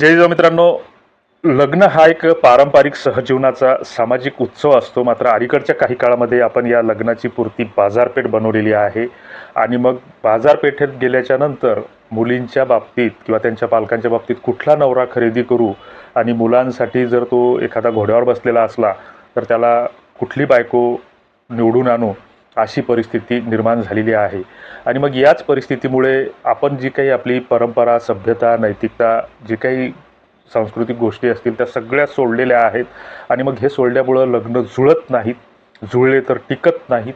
जय जो मित्रांनो. लग्न हा एक पारंपरिक सहजीवनाचा सामाजिक उत्सव असतो. मात्र अलीकडच्या काही काळामध्ये आपण या लग्नाची पूर्ती बाजारपेठ बनवलेली आहे. आणि मग बाजारपेठेत गेल्याच्यानंतर मुलींच्या बाबतीत किंवा त्यांच्या पालकांच्या बाबतीत कुठला नवरा खरेदी करू आणि मुलांसाठी जर तो एखादा घोड्यावर बसलेला असला तर त्याला कुठली बायको निवडून आणू? अशी परिस्थिती निर्माण झालेली आहे. आणि मग याच परिस्थितीमुळे आपण जी काही आपली परंपरा सभ्यता नैतिकता जी काही सांस्कृतिक गोष्टी असतील त्या सगळ्या सोडलेल्या आहेत. आणि मग हे सोडल्यामुळं लग्न जुळत नाहीत जुळले तर टिकत नाहीत.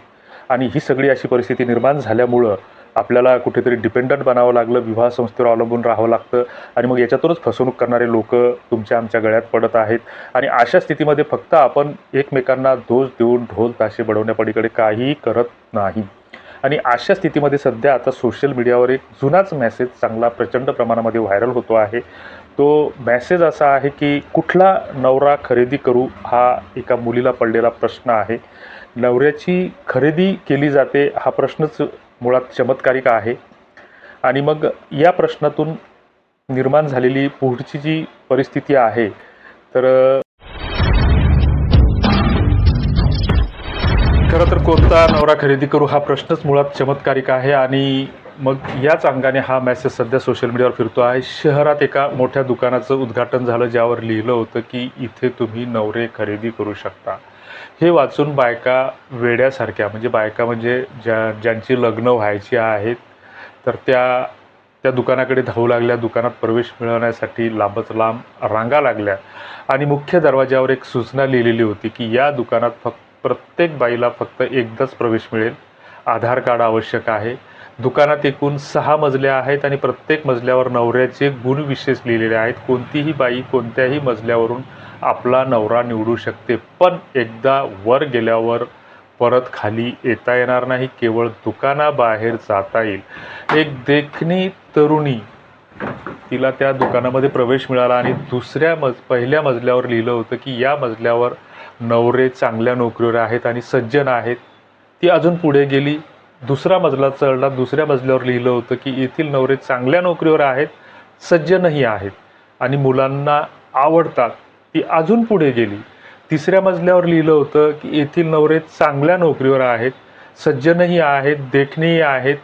आणि ही सगळी अशी परिस्थिती निर्माण झाल्यामुळं आपल्याला कुठेतरी डिपेंडंट बनावं लागलं विवाह संस्थेवर अवलंबून राहावं लागतं आणि मग याच्यातूनच फसवणूक करणारे लोक तुमच्या आमच्या गळ्यात पडत आहेत. आणि अशा स्थितीमध्ये फक्त आपण एकमेकांना दोष देऊन ढोल ताशे बडवण्यापलीकडे काहीही करत नाही. आणि अशा स्थितीमध्ये सध्या आता सोशल मीडियावर एक जुनाच मेसेज चांगला प्रचंड प्रमाणामध्ये व्हायरल होतो आहे. तो मेसेज असा आहे की कुठला नवरा खरेदी करू हा एका मुलीला पडलेला प्रश्न आहे. नवऱ्याची खरेदी केली जाते हा प्रश्नच मुळात चमत्कारिक आहे. आणि मग या प्रश्नातून निर्माण झालेली पुढची जी परिस्थिती आहे तर खरं तर कोणता नवरा खरेदी करू हा प्रश्नच मुळात चमत्कारिक आहे. आणि मग याच अंगाने हा मेसेज सध्या सोशल मीडियावर फिरतो आहे. शहरात एका मोठ्या दुकानाचं उद्घाटन झालं ज्यावर लिहिलं होतं की इथे तुम्ही नवरे खरेदी करू शकता. हे वाचून बायका वेड्यासारख्या म्हणजे बायका म्हणजे ज्या ज्यांची लग्न व्हायची आहेत तर त्या त्या दुकानाकडे धावू लागल्या दुकानात प्रवेश मिळवण्यासाठी लांबच लांब रांगा लागल्या. आणि मुख्य दरवाज्यावर एक सूचना लिहिलेली होती की या दुकानात फक्त प्रत्येक बाईला फक्त एकदाच प्रवेश मिळेल. आधार कार्ड आवश्यक आहे. दुकानात एकूण सहा मजल्या आहेत आणि प्रत्येक मजल्यावर नवऱ्याचे गुण विशेष लिहिलेले आहेत. कोणतीही बाई कोणत्याही मजल्यावरून आपला नवरा निवडू शकते. पण एकदा वर गेल्यावर परत खाली येता येणार नाही केवळ दुकानाबाहेर जाता येईल. एक देखणी तरुणी तिला त्या दुकानामध्ये प्रवेश मिळाला आणि दुसऱ्या मज पहिल्या मजल्यावर लिहिलं होतं की या मजल्यावर नवरे चांगल्या नोकरीवर आहेत आणि सज्जन आहेत. ती अजून पुढे गेली. दुसरा मजला चढला. दुसऱ्या मजल्यावर लिहिलं होतं की येथील नवरे चांगल्या नोकरीवर आहेत सज्जनही आहेत आणि मुलांना आवडतात. ती अजून पुढे गेली. तिसऱ्या मजल्यावर लिहिलं होतं की येथील नवरे चांगल्या नोकरीवर आहेत सज्जनही आहेत देखणेही आहेत.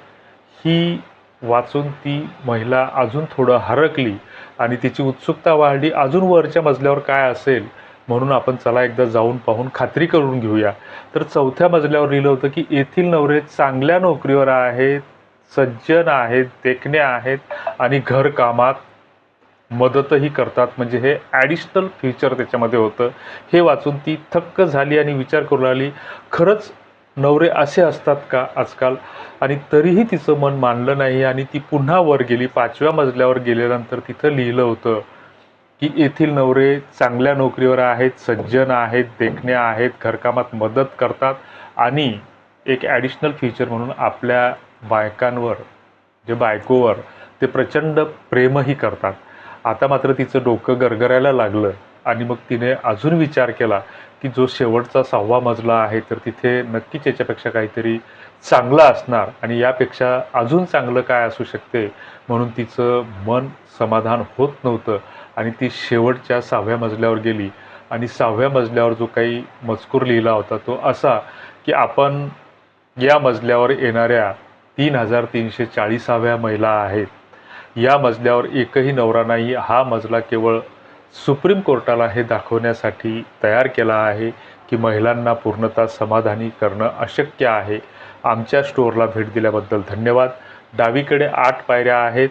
ही वाचून ती महिला अजून थोडं हरकली आणि तिची उत्सुकता वाढली. अजून वरच्या मजल्यावर काय असेल म्हणून आपण चला एकदा जाऊन पाहून खात्री करून घेऊया. तर चौथ्या मजल्यावर लिहिलं होतं की येथील नवरे चांगल्या नोकरीवर आहेत सज्जन आहेत देखणे आहेत आणि घरकामात मदतही करतात. म्हणजे हे ॲडिशनल फीचर त्याच्यामध्ये होतं. हे वाचून ती थक्क झाली आणि विचार करू लागली खरंच नवरे असे असतात का आजकाल? आणि तरीही तिचं मन मानलं नाही आणि ती पुन्हा वर गेली. पाचव्या मजल्यावर गेल्यानंतर तिथं लिहिलं होतं की येथील नवरे चांगल्या नोकरीवर आहेत सज्जन आहेत देखणे आहेत घरकामात मदत करतात आणि एक ॲडिशनल फीचर म्हणून आपल्या बायकांवर जे बायकोवर ते प्रचंड प्रेमही करतात. आता मात्र तिचं डोकं गरगरायला लागलं आणि मग तिने अजून विचार केला की जो शेवटचा सहावा मजला आहे तर तिथे नक्कीच याच्यापेक्षा काहीतरी चांगलं असणार आणि यापेक्षा अजून चांगलं काय असू शकते म्हणून तिचं मन समाधान होत नव्हतं आणि ती शेवटच्या सहाव्या मजल्यावर गेली. आणि सहाव्या मजल्यावर जो काही मजकूर लिहिला होता तो असा की आपण या मजल्यावर येणाऱ्या तीन हजार तीनशे चाळीसाव्या महिला आहेत. या मजल्यावर एकही नवरा नाही. हा मजला केवळ सुप्रीम कोर्टाला हे दाखवण्यासाठी तयार केला आहे की महिलांना पूर्णतः समाधानी करणं अशक्य आहे. आमच्या स्टोअरला भेट दिल्याबद्दल धन्यवाद. डावीकडे आठ पायऱ्या आहेत.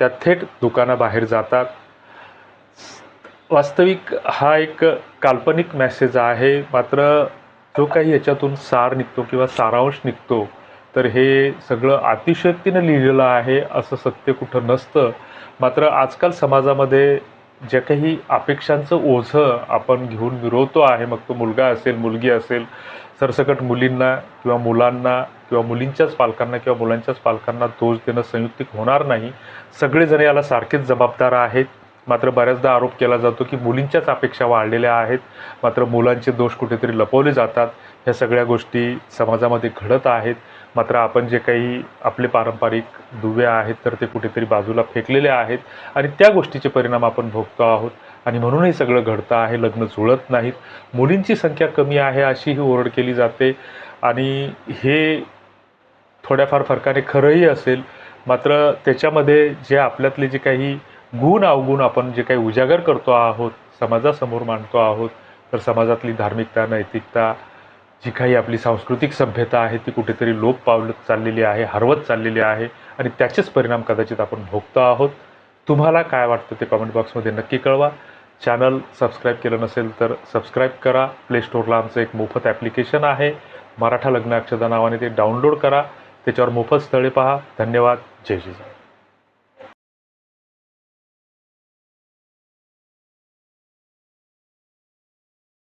त्या थेट दुकानाबाहेर जातात. वास्तविक हा एक काल्पनिक मेसेज आहे. मात्र जो काही याच्यातून सार निघतो किंवा सारांश निघतो तर हे सगळं अतिशयोक्तीनं लिहिलेलं आहे असं सत्य कुठं नसतं. मात्र आजकाल समाजामध्ये ज्या काही अपेक्षांचं ओझं आपण घेऊन मिरवतो आहे मग तो मुलगा असेल मुलगी असेल सरसकट मुलींना किंवा मुलांना किंवा मुलींच्याच पालकांना किंवा मुलांच्याच पालकांना दोष देणं संयुक्तिक होणार नाही. सगळेजण याला सारखेच जबाबदार आहेत. मात्र बऱ्याचदा आरोप केला जातो की मुलींच्याच अपेक्षा वाढलेल्या आहेत. मात्र मुलांचे दोष कुठेतरी लपवले जातात. ह्या सगळ्या गोष्टी समाजामध्ये घडत आहेत. मात्र आपण जे काही आपले पारंपरिक दुवे आहेत तर ते कुठेतरी बाजूला फेकलेले आहेत आणि त्या गोष्टीचे परिणाम आपण भोगतो आहोत. आणि म्हणून हे सगळं घडतं आहे लग्न जुळत नाहीत. मुलींची संख्या कमी आहे अशी ही ओरड केली जाते. आणि हे थोड्याफार फरकाने खरंही असेल मात्र त्याच्यामध्ये जे आपल्यातले जे काही गुण अवगुण आपण जे काही उजागर करतो आहोत समाजासमोर मांडतो आहोत तर समाजातली धार्मिकता नैतिकता जी काही आपली सांस्कृतिक सभ्यता आहे ती कुठेतरी लोप पावलत चाललेली आहे हरवत चाललेली आहे आणि त्याचेच परिणाम कदाचित आपण भोगतो आहोत. तुम्हाला काय वाटतं ते कमेंट बॉक्समध्ये नक्की कळवा. चॅनल सबस्क्राईब केलं नसेल तर सबस्क्राईब करा. प्लेश्टोअरला आमचं एक मोफत ॲप्लिकेशन आहे. मराठा लग्न अक्षदा नावाने ते डाउनलोड करा. त्याच्यावर मोफत स्थळे पहा. धन्यवाद. जय जिजा